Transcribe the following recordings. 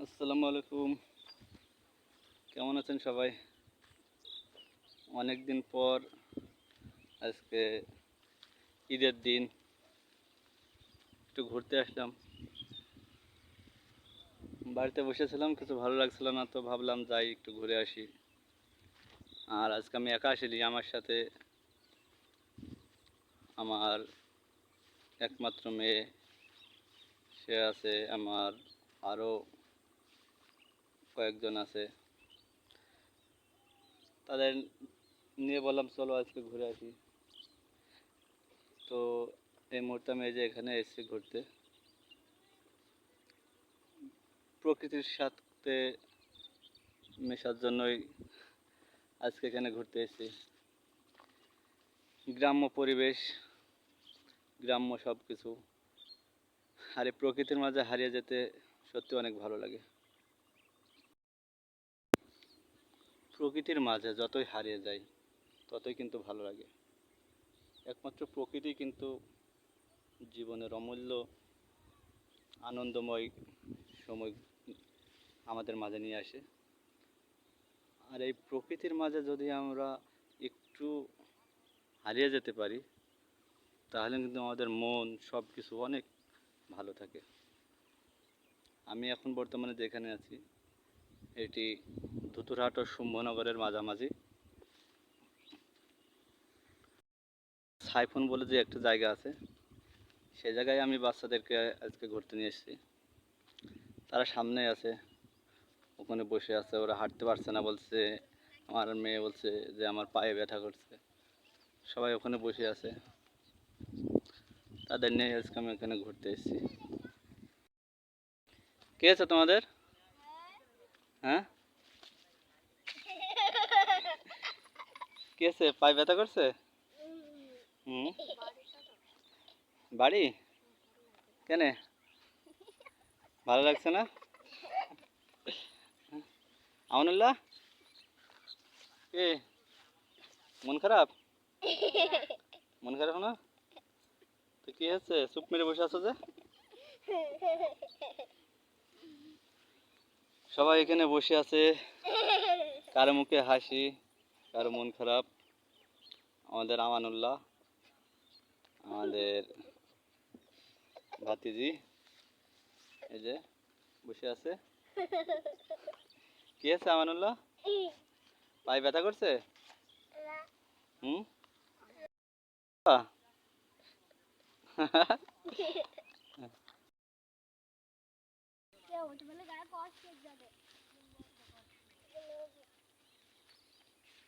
আসসালামু আলাইকুম। কেমন আছেন সবাই? অনেক দিন পর আজকে ঈদের দিন। একটু ঘুরতে আসলাম। বাড়িতে বসেছিলাম, কিছু ভালো লাগছিল না, তো ভাবলাম যাই, একটু ঘুরে আসি। আর আজকে আমি একা আসিনি, আমার সাথে আমার একমাত্র মেয়ে। সে আছে আমার আরও কয়েকজন আছে। তাদের নিয়ে বললাম, চলো আজকে ঘুরে আসি। তো এই মুহূর্তে আমি এই যে এখানে এসেছি ঘুরতে। প্রকৃতির সাথে মেশার জন্যই আজকে এখানে ঘুরতে এসেছি। গ্রাম্য পরিবেশ, গ্রাম্য সব কিছু আর এই প্রকৃতির মাঝে হারিয়ে যেতে সত্যি অনেক ভালো লাগে। প্রকৃতির মাঝে যতই হারিয়ে যাই, ততই কিন্তু ভালো লাগে। একমাত্র প্রকৃতি কিন্তু জীবনের অমূল্য, আনন্দময় সময় আমাদের মাঝে নিয়ে আসে। আর এই প্রকৃতির মাঝে যদি আমরা একটু হারিয়ে যেতে পারি, তাহলে কিন্তু আমাদের মন সব কিছু অনেক ভালো থাকে। আমি এখন বর্তমানে যেখানে আছি এটি ধুতুরহাট ও শুম্ভনগরের মাঝামাঝি। সাইফোন বলে যে একটা জায়গা আছে সেই জায়গায় আমি বাচ্চাদেরকে আজকে ঘুরতে নিয়ে এসেছি। তারা সামনে আছে, ওখানে বসে আছে, ওরা হাঁটতে পারছে না, বলছে, আমার মেয়ে বলছে যে আমার পায়ে ব্যথা করছে। সবাই ওখানে বসে আছে। তাদের নিয়ে আজকে আমি এখানে ঘুরতে এসেছি। কে আছে তোমাদের? হ্যাঁ? কে আছে পায়ে ব্যথা করছে? হুম। বাড়ি? কেনে? ভালো লাগছে না? আমনুল্লাহ? কে মন খারাপ? মন খারাপ না? তো কি হচ্ছে চুপ মেরে বসে আছো যে? সবাই এখানে বসে আছে। কারও মুখে হাসি, কারও মন খারাপ? আমাদের আমানুল্লাহ, আমাদের ভাতিজি, এই যে বসে আছে। কি আছে আমানুল্লাহ? পায়ে ব্যথা করছে? হুম?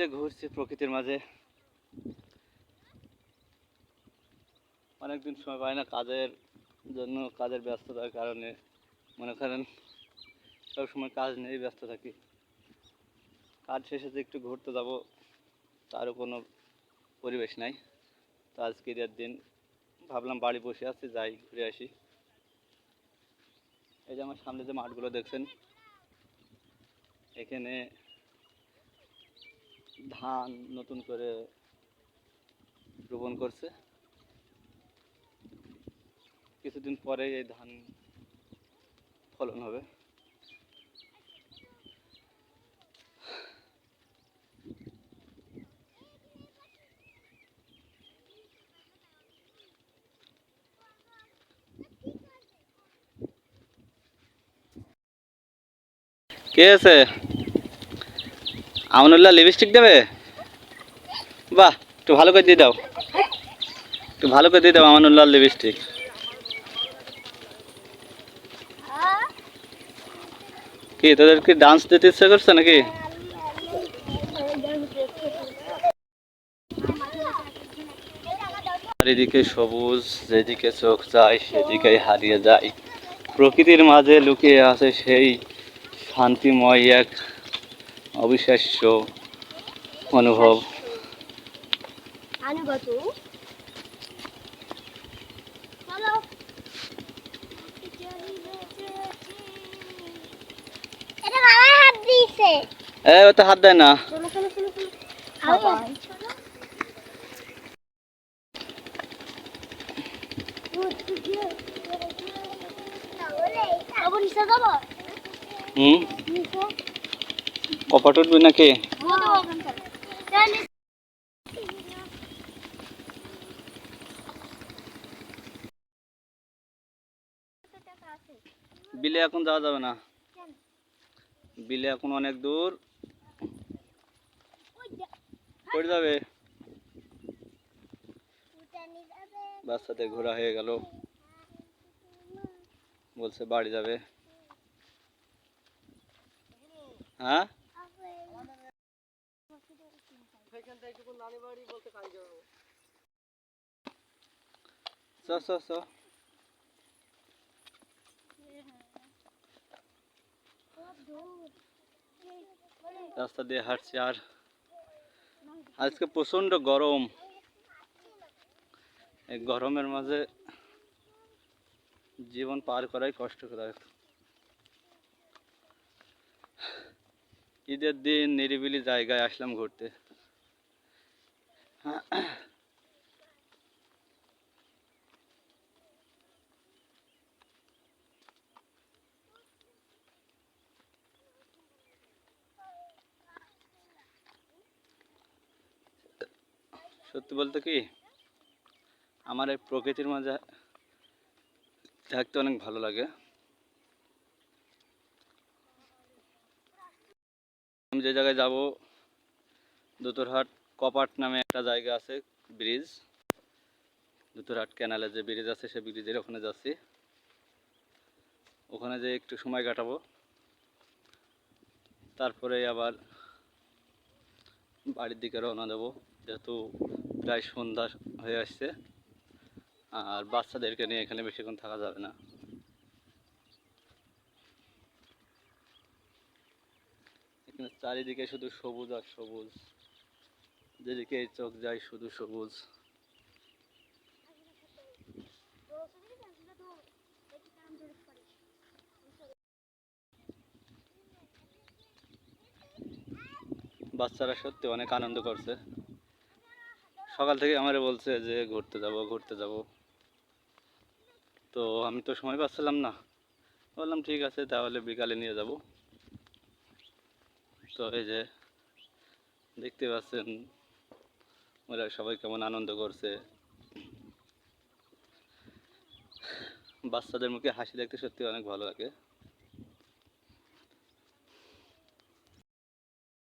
যে ঘুরছি প্রকৃতির মাঝে। অনেকদিন সময় পাই না কাজের জন্য, কাজের ব্যস্ততার কারণে। মনে করেন সব সময় কাজ নেই ব্যস্ত থাকি। কাজ শেষে যে একটু ঘুরতে যাব, তারও কোনো পরিবেশ নাই। তো আজকে ঈদের দিন ভাবলাম বাড়ি বসে আছি, যাই ঘুরে আসি। এই যে আমার সামনে যে মাঠগুলো দেখছেন, এখানে ধান নতুন করে রোপণ করছে। কিছুদিন পরে এই ধান ফলন হবে। কে আছে? আমনুল্লাহ লিপস্টিক দেবে? বাহ, একটু ভালো করে দিয়ে দাও। একটু ভালো করে দিয়ে দাও আমানুল্লাহ লিপস্টিক কি, তোদের কি ডান্স দিতে ইচ্ছে করছে নাকি? চারিদিকে সবুজ, যেদিকে চোখ যায়, সেদিকেই হারিয়ে যায়। প্রকৃতির মাঝে লুকিয়ে আছে সেই শান্তিময় এক অবিশ্বাস্য অনুভব। তো হাত দেয় না। হুম? কপাট উঠবি নাকি? বিলে এখন যাওয়া যাবে না। বিলে এখন অনেক দূর। পড়ে যাবে। বাচ্চাদের ঘোরা হয়ে গেল। বলছে বাড়ি যাবে। হ্যাঁ? রাস্তা দিয়ে হাঁটছি আর আজকে প্রচণ্ড গরম। এই গরমের মাঝে জীবন পার করাই আর। ঈদের দিন নিরিবিলি জায়গায় আসলাম ঘুরতে। সত্যি বলতে কি, আমার এই প্রকৃতির মাঝে থাকতে অনেক ভালো লাগে। আমি যে জায়গায় যাব, দুতুরহাট কপাট নামে একটা জায়গা আছে, ব্রিজ। দুতুরহাট ক্যানালে যে ব্রিজ আছে, সে ব্রিজের ওখানে যাচ্ছি। ওখানে যে একটু সময় কাটাবো। তারপরে আবার বাড়ির দিকে রওনা দেবো, যেহেতু প্রায় সন্ধ্যা হয়ে আসছে। আর বাচ্চাদেরকে নিয়ে এখানে বেশিক্ষণ থাকা যাবে না। এখানে চারিদিকে শুধু সবুজ আর সবুজ। যেদিকে চোখ যায় শুধু সবুজ। বাচ্চারা সত্যি অনেক আনন্দ করছে। সকাল থেকে আমারে বলছে যে, ঘুরতে যাব ঘুরতে যাব। তো আমি তো সময় পাচ্ছিলাম না। বললাম, ঠিক আছে, তাহলে বিকালে নিয়ে যাব। তো এই যে, দেখতে পাচ্ছেন ওরা সবাই কেমন আনন্দ করছে। বাচ্চাদের মুখে হাসি দেখতে সত্যি অনেক ভালো লাগে।